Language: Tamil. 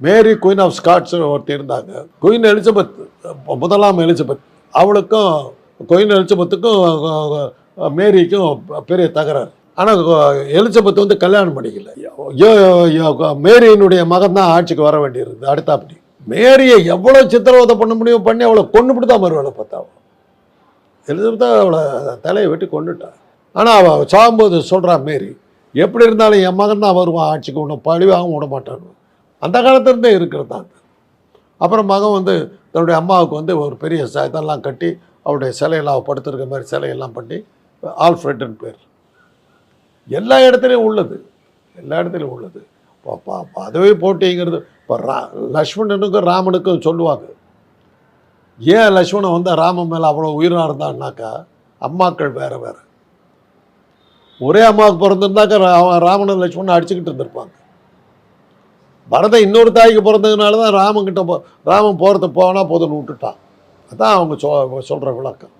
மேரி குயின் ஆஃப் ஸ்காட்ஸ் ஒருத்தி இருந்தாங்க. குயின் எலிசபெத் முதலாம் எலிசபெத். அவளுக்கும் குயின் எலிசபெத்துக்கும் மேரிக்கும் பெரிய தகராறு. ஆனால் எலிசபெத் வந்து கல்யாணம் பண்ணிக்கல. மேரியினுடைய மகன் தான் ஆட்சிக்கு வர வேண்டியிருந்தது அடுத்தாப்படி. மேரியை எவ்வளோ சித்திரவதை பண்ண முடியும் பண்ணி அவளை கொண்டுபிட்டு தான் மறுவேலை பார்த்தா அவ. எலிசபெத்தா அவளை தலையை வெட்டி கொண்டுட்டா ஆனால் அவள் சாகும்போது சொல்கிறான் மேரி எப்படி இருந்தாலும் என் மகன் தான் வருவான் ஆட்சிக்கு ஒன்று பழிவாகவும் விட மாட்டான் அந்த காலத்துலேருந்தே இருக்கிறது தான் அப்புறம் மகன் வந்து தன்னுடைய அம்மாவுக்கு வந்து ஒரு பெரிய ச- இதெல்லாம் கட்டி அவருடைய சிலையெல்லாம் அவ படுத்திருக்க மாதிரி சிலையெல்லாம் பண்ணி ஆல்ஃப்ரெட்னு பேர். எல்லா இடத்துலையும் உள்ளது. எல்லா இடத்துலையும் உள்ளது. இப்போ பதவி போட்டிங்கிறது. இப்போ ரா லக்ஷ்மணனுக்கும் ராமனுக்கும் சொல்லுவாங்க. ஏன் லக்ஷ்மணன் வந்து ராமன் மேலே அவ்வளோ உயிராக இருந்தான்னாக்கா அம்மாக்கள் வேறு வேறு. ஒரே அம்மாவுக்கு பிறந்திருந்தாக்கா ரா- ராமனும் லக்ஷ்மணன் அடிச்சுக்கிட்டு இருந்திருப்பாங்க. பரதன் இன்னொரு தாய்க்கு பிறந்ததுனால தான் ராமன் கிட்ட போ ராமன் போகிறத போனால் போதும்னு விட்டுட்டான். அதான் அவங்க சொ சொல்கிற விளக்கம்.